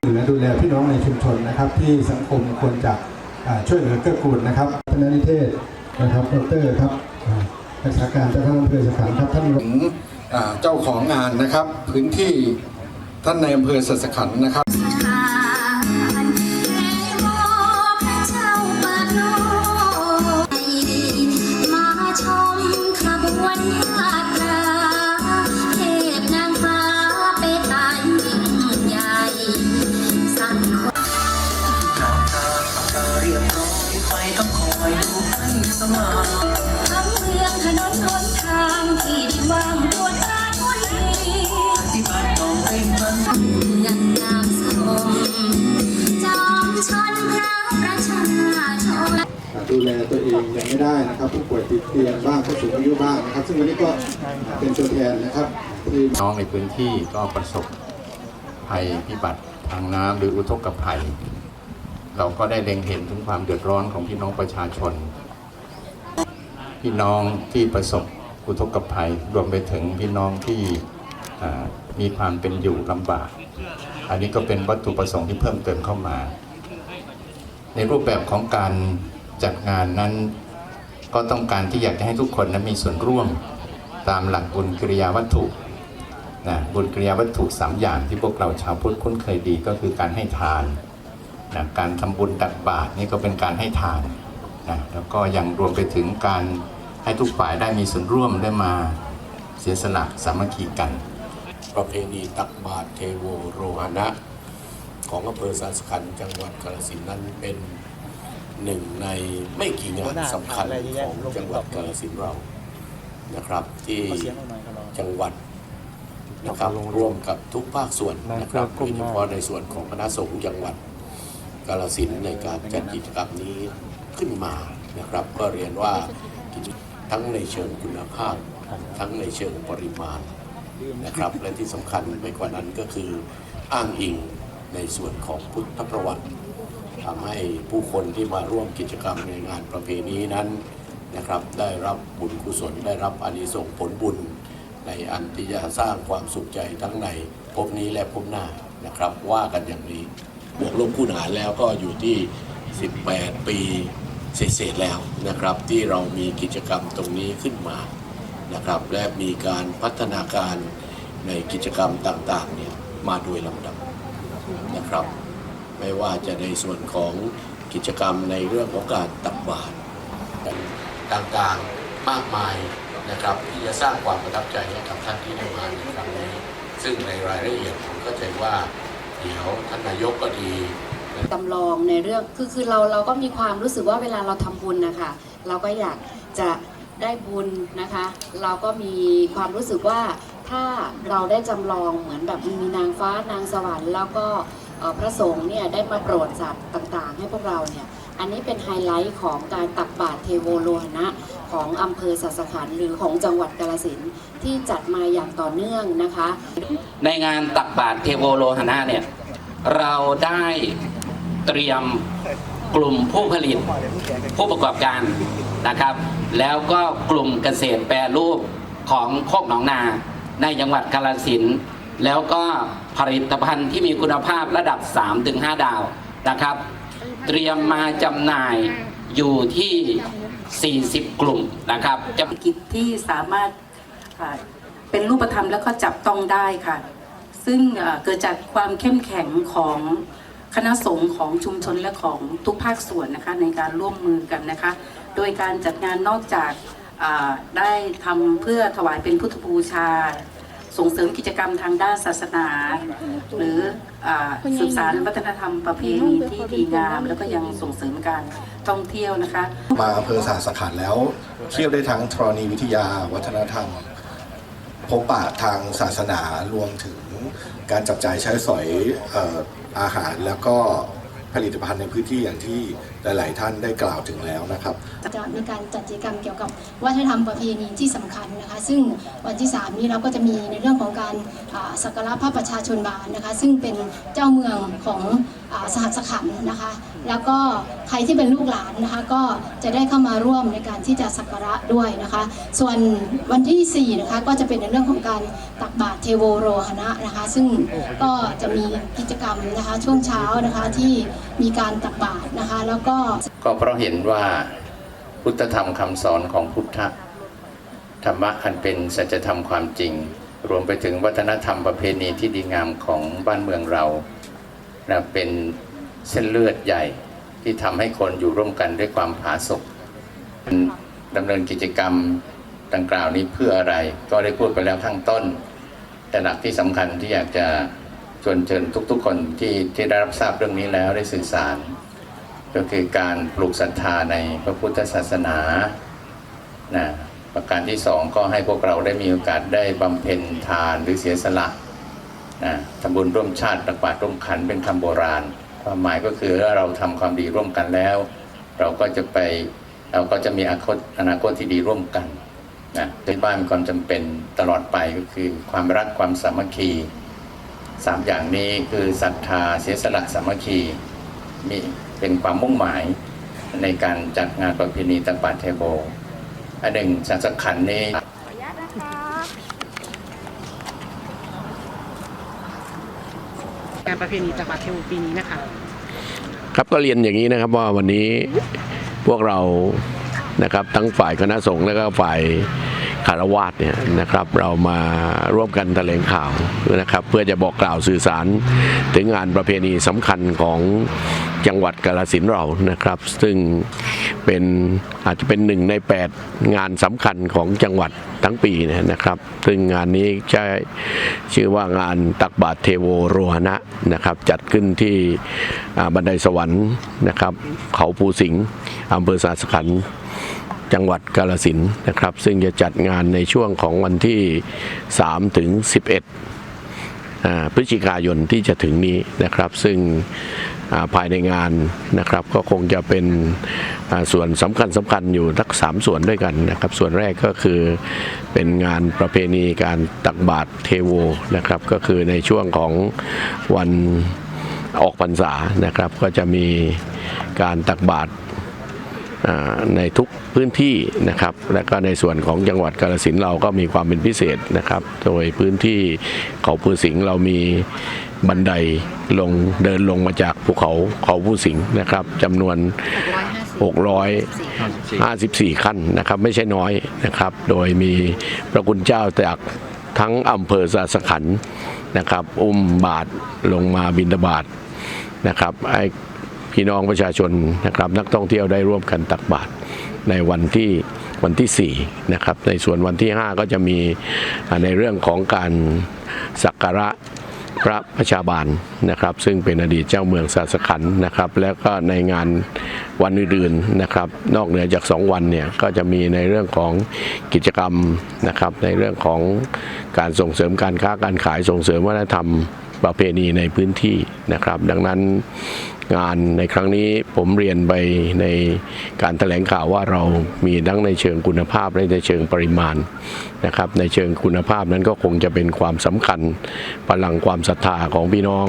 เหลือดูแลพี่น้องในชุมชนนะครับ ที่สังคมควรจะช่วยเหลือเกื้อกูลนะครับท่านนิเทศนะครับดรครับรักษาการเจ้าคณะอำเภอสขันธ์ครับท่านถึงเจ้าของงานนะครับ พื้นที่ท่านในอำเภอสัสขันธ์นะครับ องยังไม่ได้นะครับ ผู้ป่วยติดเตียงบ้างผู้สูงอายุบ้างนะครับ ซึ่งวันนี้ก็เป็นตัวแทนนะครับที่น้องในพื้นที่ก็ประสบภัยพิบัติทางน้ำหรืออุทกภัย เราก็ได้เล็งเห็นถึงความเดือดร้อนของพี่น้องประชาชน พี่น้องที่ประสบอุทกภัยรวมไปถึงพี่น้องที่มีความเป็นอยู่ลำบาก อันนี้ก็เป็นวัตถุประสงค์ที่เพิ่มเติมเข้ามา ในรูปแบบของการ จัดงานนั้นก็ต้องการที่อยากจะให้ทุกคนนั้นมีส่วนร่วมตามหลักบุญกิริยาวัตถุนะบุญกิริยาวัตถุสามอย่างที่พวกเราชาวพุทธคุ้นเคยดีก็คือการให้ทานนะการทำบุญตักบาตรนี่ก็เป็นการให้ทานนะแล้วก็ยังรวมไปถึงการให้ทุกฝ่ายได้มีส่วนร่วมได้มาเสียสละสามัคคีกัน ประเพณีตักบาตรเทโวโรหณะของอำเภอสาสขันจังหวัดกาฬสินธุ์นั้นเป็น หนึ่งในไม่กี่งานสำคัญของจังหวัดกาฬสินธุ์เรานะครับ ที่จังหวัดนะครับร่วมกับทุกภาคส่วนนะครับโดยเฉพาะในส่วนของคณะสงฆ์จังหวัดกาฬสินธุ์ในการจัดกิจกรรมนี้ขึ้นมานะครับ ก็เรียนว่ากิจทั้งในเชิงคุณภาพ ทั้งในเชิงปริมาณนะครับ และที่สำคัญไปกว่านั้นก็คืออ้างอิงในส่วนของพุทธประวัติ ทำให้ผู้คนที่มาร่วมกิจกรรมในงานประเพณีนั้นนะครับ ได้รับบุญกุศลได้รับอานิสงส์ผลบุญ ในอันที่จะสร้างความสุขใจทั้งในภพนี้และภพหน้านะครับ ว่ากันอย่างนี้บวกลบคูณหารแล้วก็อยู่ที่ 18 ปีเศษๆแล้วนะครับ ที่เรามีกิจกรรมตรงนี้ขึ้นมานะครับ และมีการพัฒนาการในกิจกรรมต่างๆเนี่ยมาโดยลำดับนะครับ ไม่ว่าจะในส่วนของกิจกรรมในเรื่องของการตักบาตรต่างๆมากมายนะครับที่จะสร้างความประทับใจให้กับท่านที่ได้มาในครั้งนี้ ซึ่งในรายละเอียดผมก็ใจว่าเดี๋ยวท่านนายกก็ดีจำลองในเรื่องคือคือเราเราก็มีความรู้สึกว่าเวลาเราทำบุญนะคะเราก็อยากจะได้บุญนะคะ เราก็มีความรู้สึกว่าถ้าเราได้จำลองเหมือนแบบมีนางฟ้านางสวรรค์ แล้วก็ พระสงฆ์เนี่ยได้มาโปรดสัตว์ต่างๆ ให้พวกเราเนี่ยอันนี้เป็นไฮไลท์ของการตักบาตรเทโวโลหะของอำเภอสัสขันหรือของจังหวัดกาฬสินที่จัดมาอย่างต่อเนื่องนะคะ ในงานตักบาตรเทโวโลหณะเนี่ยเราได้เตรียมกลุ่มผู้ผลิตผู้ประกอบการนะครับ แล้วก็กลุ่มเกษตรแปรรูปของโคกหนองนา ในจังหวัดกาฬสินแล้วก็ ผลิตภัณฑ์ที่มีคุณภาพระดับ 3-5 ดาวนะครับ เตรียมมาจำหน่ายอยู่ที่ 40 กลุ่มนะครับจะเศรกิจที่สามารถเป็นรูปธรรมแล้วก็จับต้องได้ค่ะ ซึ่งเกิดจากความเข้มแข็งของคณะสงฆ์ของชุมชนและของทุกภาคส่วนนะคะในการร่วมมือกันนะคะ โดยการจัดงานนอกจากได้ทำเพื่อถวายเป็นพุทธบูชา ส่งเสริมกิจกรรมทางด้านศาสนา หรือสืบสารวัฒนธรรมประเพณีที่ดีงาม แล้วก็ยังส่งเสริมการท่องเที่ยวนะคะ มาอำเภอสาสขันแล้ว เที่ยวได้ทั้งธรณีวิทยาวัฒนธรรมพบปะทางศาสนารวมถึงการจับจ่ายใช้สอยออาหารแล้วก็ ผลิตภัณฑ์ในพื้นที่อย่างที่หลาย ๆ ท่านได้กล่าวถึงแล้วนะครับจะมีการจัดกิจกรรมเกี่ยวกับวัฒนธรรมประเพณีที่สำคัญนะคะ ซึ่งวันที่ 3 นี้เราก็จะมีในเรื่องของการสักการะพระประชาชนบาลนะคะ ซึ่งเป็นเจ้าเมืองของอสหัสขันนะคะ แล้วก็ใครที่เป็นลูกหลานนะคะ ก็จะได้เข้ามาร่วมในการที่จะสักการะด้วยนะคะ ส่วนวันที่4นะคะก็จะเป็นในเรื่องของการตักบาตรเทโวโรหณะนะคะ ซึ่งก็จะมีกิจกรรมนะคะช่วงเช้านะคะที่มีการตักบาตรนะคะ แล้วก็ก็เพราะเห็นว่าพุทธธรรมคำสอนของพุทธธรรมะอันเป็นสัจธรรมความจริง รวมไปถึงวัฒนธรรมประเพณีที่ดีงามของบ้านเมืองเรานะเป็นเส้นเลือดใหญ่ที่ทำให้คนอยู่ร่วมกันด้วยความผาสุกดำเนินกิจกรรมดังกล่าวนี้เพื่ออะไร ก็ได้พูดไปแล้วข้างต้น แต่หลักที่สำคัญที่อยากจะ ชวนเชิญทุกๆคนที่ที่ได้รับทราบเรื่องนี้แล้วได้สื่อสาร ก็คือการปลูกศรัทธาในพระพุทธศาสนานะประการที่สองก็ให้พวกเราได้มีโอกาสได้บำเพ็ญทานหรือเสียสละนะทำบุญร่วมชาติตักบาตรร่วมขันเป็นคำโบราณความหมายก็คือถ้าเราทำความดีร่วมกันแล้ว เราก็จะไปเราก็จะมีอนาคตอนาคตที่ดีร่วมกันนะในบ้านมีความจำเป็นตลอดไปก็คือความรักความสามัคคี สามอย่างนี้คือศรัทธาเสียสละสามัคคีมีเป็นความมุ่งหมายในการจัดงานประเพณีตักบาตรเทโบอันหนึ่งสังสขันธ์นี้การประเพณีตักบาตรเทโวปีนี้นะคะ ครับก็เรียนอย่างนี้นะครับว่าวันนี้พวกเรานะครับทั้งฝ่ายคณะสงฆ์และก็ฝ่าย คารวาสเนี่ยนะครับเรามาร่วมกันแถลงข่าวนะครับ เพื่อจะบอกกล่าวสื่อสาร ถึงงานประเพณีสำคัญของจังหวัดกาฬสินเรานะครับ ซึ่งเป็นอาจจะเป็นหนึ่งใน 8 งานสำคัญของจังหวัดทั้งปีเนี่ยนะครับ ซึ่งงานนี้ใช้ชื่อว่างานตักบาตรเทโวโรหณะนะครับ จัดขึ้นที่บันไดสวรรค์นะครับ เขาภูสิงห์อำเภอสาสขันธ์ จังหวัดกาฬสินนะครับ ซึ่งจะจัดงานในช่วงของวันที่ 3 ถึง 11 พฤศจิกายนที่จะถึงนี้นะครับ ซึ่งภายในงานนะครับ ก็คงจะเป็นส่วนสำคัญสำคัญอยู่ทั้งสามส่วนด้วยกันนะครับ ส่วนแรกก็คือเป็นงานประเพณีการตักบาตรเทโวนะครับ ก็คือในช่วงของวันออกพรรษานะครับ ก็จะมีการตักบาตร ในทุกพื้นที่นะครับ และก็ในส่วนของจังหวัดกาฬสินเราก็มีความเป็นพิเศษนะครับ โดยพื้นที่เขาภูสิงห์เรามีบันไดลงเดินลงมาจากภูเขาเขาภูสิงห์นะครับจำนวน 654 ขั้นนะครับ ไม่ใช่น้อยนะครับ โดยมีพระคุณเจ้าจากทั้งอำเภอสาสขันนะครับ อุ้มบาทลงมาบินทบาทนะครับไอ พี่น้องประชาชนนะครับนักท่องเที่ยวได้ร่วมกันตักบาตรในวันที่วันที่4นะครับในส่วนวันที่ 5 ก็จะมีในเรื่องของการสักการะพระประชาบาลนะครับ ซึ่งเป็นอดีตเจ้าเมืองสาสขันธ์นะครับ แล้วก็ในงานวันอื่นๆนะครับ นอกเหนือจาก 2 วันเนี่ยก็จะมีในเรื่องของกิจกรรมนะครับ ในเรื่องของการส่งเสริมการค้าการขายส่งเสริมวัฒนธรรมประเพณีในพื้นที่นะครับ ดังนั้น งานในครั้งนี้ผมเรียนไปในการแถลงข่าวว่าเรามีทั้งในเชิงคุณภาพและในเชิงปริมาณนะครับในเชิงคุณภาพนั้นก็คงจะเป็นความสำคัญพลังความศรัทธาของพี่น้อง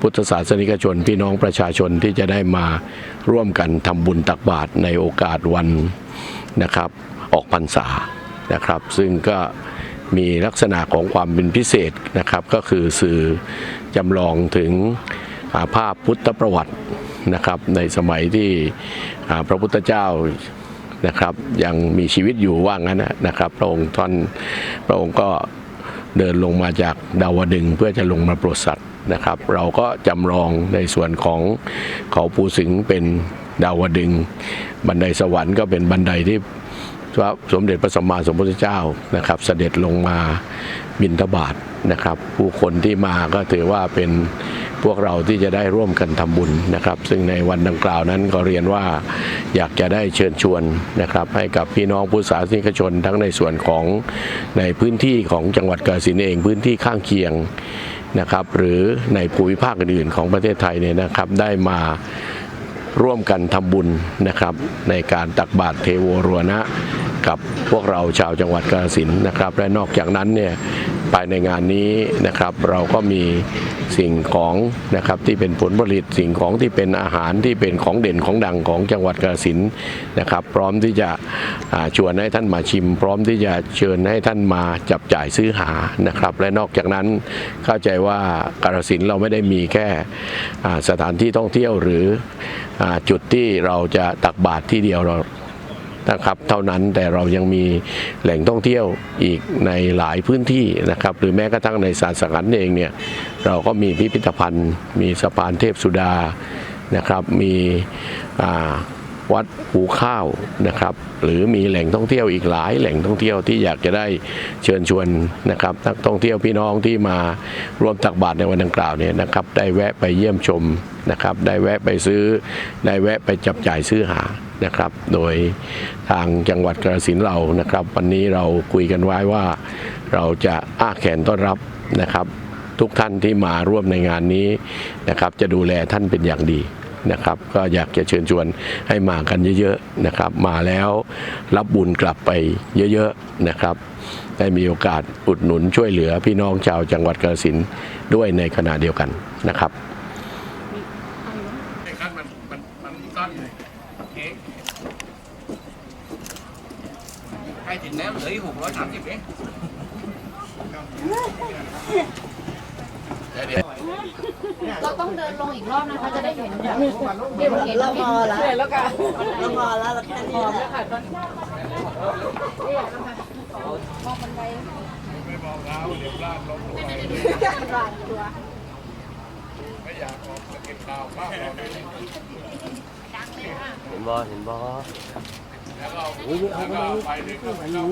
พุทธศาสนิกชน พี่น้องประชาชนที่จะได้มาร่วมกันทำบุญตักบาตรในโอกาสวันนะครับออกพรรษานะครับ ซึ่งก็มีลักษณะของความเป็นพิเศษนะครับ ก็คือสื่อจำลองถึง ภาพพุทธประวัตินะครับในสมัยที่พระพุทธเจ้านะครับยังมีชีวิตอยู่ว่างั้นนะครับ พระองค์ท่านพระองค์ก็เดินลงมาจากดาวดึงเพื่อจะลงมาโปรดสัตว์นะครับ เราก็จำลองในส่วนของเขาปูสิงเป็นดาวดึง บันไดสวรรค์ก็เป็นบันไดที่พระสมเด็จพระสัมมาสัมพุทธเจ้านะครับ เสด็จลงมาบิณฑบาตนะครับ ผู้คนที่มาก็ถือว่าเป็น พวกเราที่จะได้ร่วมกันทำบุญนะครับ ซึ่งในวันดังกล่าวนั้นก็เรียนว่าอยากจะได้เชิญชวนนะครับให้กับพี่น้องผู้ศาสนิกชนทั้งในส่วนของในพื้นที่ของจังหวัดกาฬสินเองพื้นที่ข้างเคียงนะครับหรือในภูมิภาคอื่นๆของประเทศไทยเนี่ยนะครับได้มาร่วมกันทำบุญนะครับในการตักบาตรเทโวโรวนะกับพวกเราชาวจังหวัดกาฬสินนะครับและนอกจากนั้นเนี่ย ภายในงานนี้นะครับ เราก็มีสิ่งของนะครับที่เป็นผลผลิตสิ่งของที่เป็นอาหารที่เป็นของเด่นของดังของจังหวัดกาฬสินนะครับ พร้อมที่จะชวนให้ท่านมาชิม พร้อมที่จะเชิญให้ท่านมาจับจ่ายซื้อหานะครับ และนอกจากนั้นเข้าใจว่ากาฬสินเราไม่ได้มีแค่สถานที่ท่องเที่ยวหรือจุดที่เราจะตักบาตรที่เดียวเรา นะครับเท่านั้นแต่เรายังมีแหล่งท่องเที่ยวอีกในหลายพื้นที่นะครับหรือแม้กระทั่งในศาสกันเองเนี่ยเราก็มีพิพิธภัณฑ์ มีสะพานเทพสุดานะครับมีอ่า วัดหูข้าวนะครับ หรือมีแหล่งท่องเที่ยวอีกหลายแหล่งท่องเที่ยวที่อยากจะได้เชิญชวนนะครับนักท่องเที่ยวพี่น้องที่มาร่วมตักบาตรในวันดังกล่าวเนี่ยนะครับ ได้แวะไปเยี่ยมชมนะครับ ได้แวะไปซื้อ ได้แวะไปจับจ่ายซื้อหานะครับ โดยทางจังหวัดกระสินเรานะครับ วันนี้เราคุยกันไว้ว่าเราจะอ้าแขนต้อนรับนะครับ ทุกท่านที่มาร่วมในงานนี้นะครับ จะดูแลท่านเป็นอย่างดี นะครับ ก็อยากจะเชิญชวนให้มากันเยอะๆนะครับ มาแล้วรับบุญกลับไปเยอะๆนะครับได้มีโอกาสอุดหนุนช่วยเหลือพี่น้องชาวจังหวัดกาฬสินธุ์ด้วยในขณะเดียวกันนะครับใครถึงแล้วเหลืออีกหกร้อยสามสิบเอง เราต้องเดินลงอีกรอบนะคะจะได้เห็นเดี๋ยวเห็นเราพอแล้วแล้วกันเราพอแล้วเราแค่นี้แหละเห็นบอเห็นบอโอ้ยเอาไปนี่คืออันนี้